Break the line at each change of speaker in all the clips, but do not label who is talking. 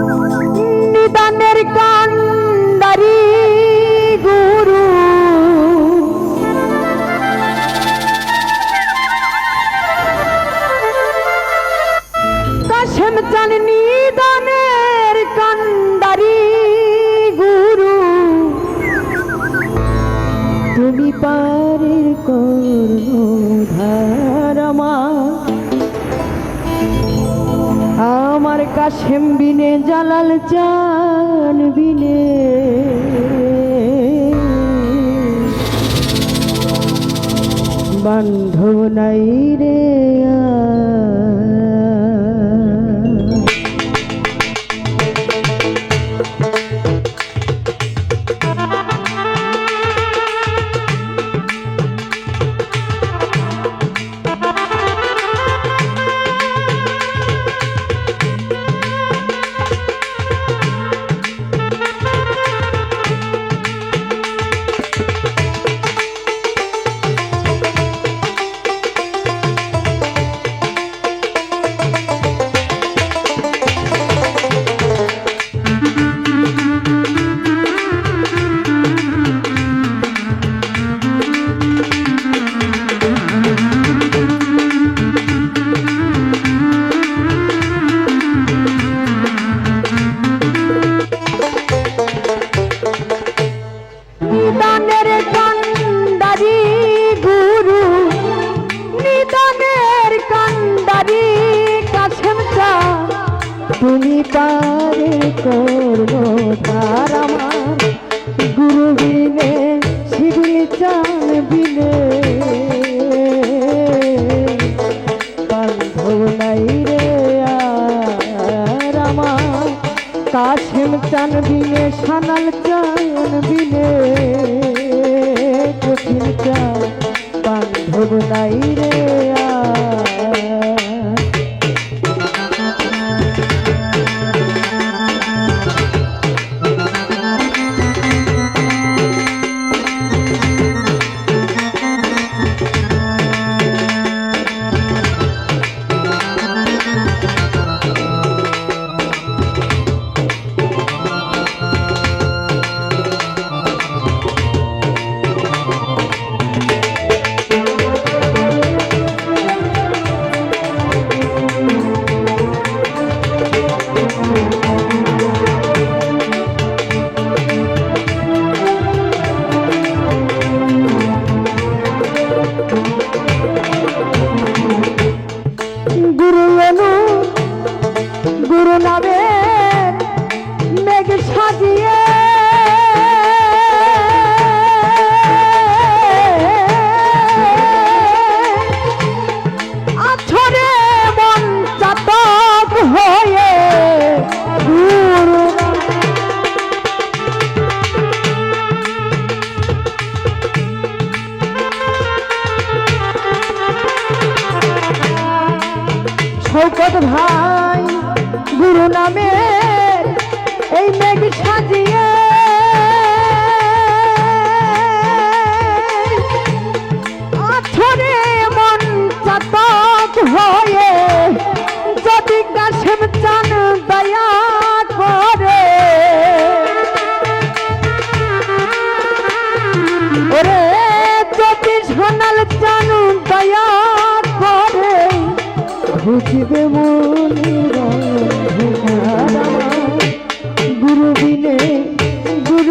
Thank you. Kashem বিনে জালাল চান বিনে বান্ধব নাই রে আর। পারে করব তার আমার। গুরু বিনে শিগুলি চান বিনে। বান্ধব নাই রে আর আমার। কাশিম চান বিনে, সানাল চান শৌকত ভাই গুরু নামে এই মেঘ সাজিয়ে। আছরে মন চাতক হয়ে।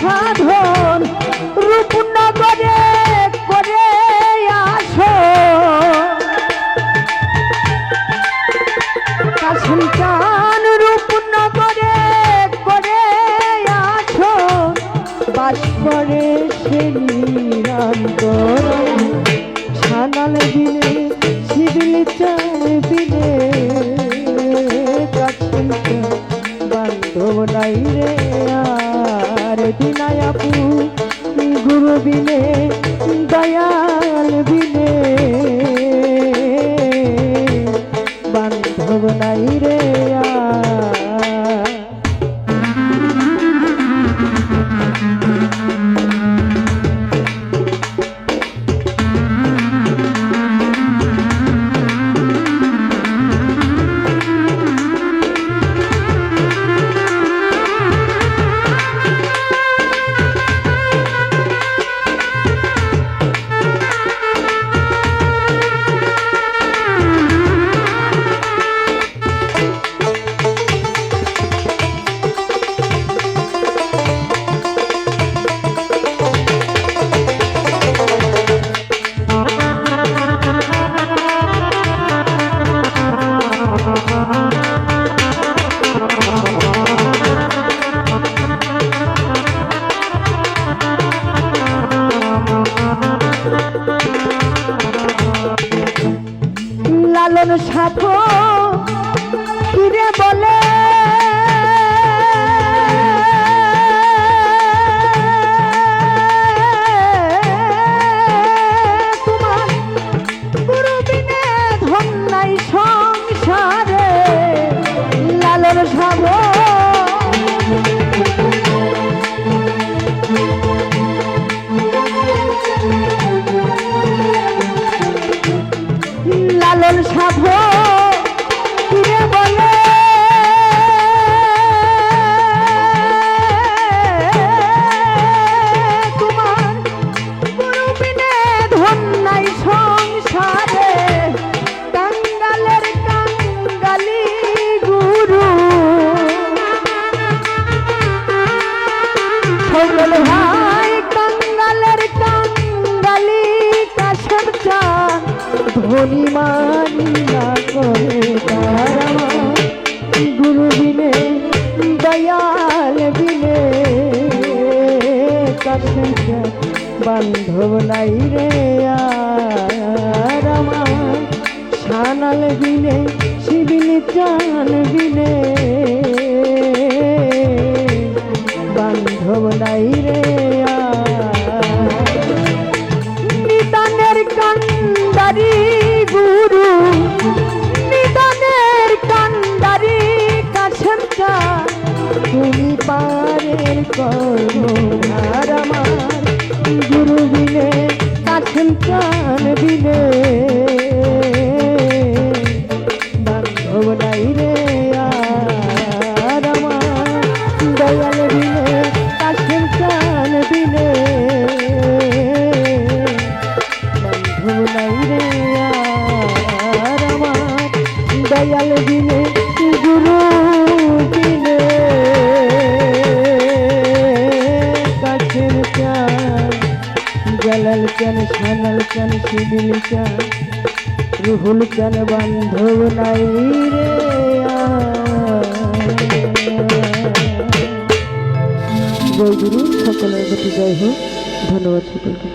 সাধন রূপনগরে করে আসো সন্তান রূপনগরে করে আসো বাস করে সে নিরান্তর। সানাল দিলে শিবিল চায় দিলে বান্ধব নাই রে আ আর আপু গুরু বিনে দয়াল বিনে লালন সকল ভাই কাঙ্গালের কাঙ্গালি কাছের চান ধনী মানি না করে গুরু বিনে দয়াল বিনে, কাছের বান্ধব নাই রে আমার। সানাল বিনে, শিবিল চান বিনে জালাল চান সানাল চান শিবিল চান রুহুল চান বান্ধব নাই রে। জয় গুরু, সকলের প্রতি জয় হোক। ধন্যবাদ সকলকে।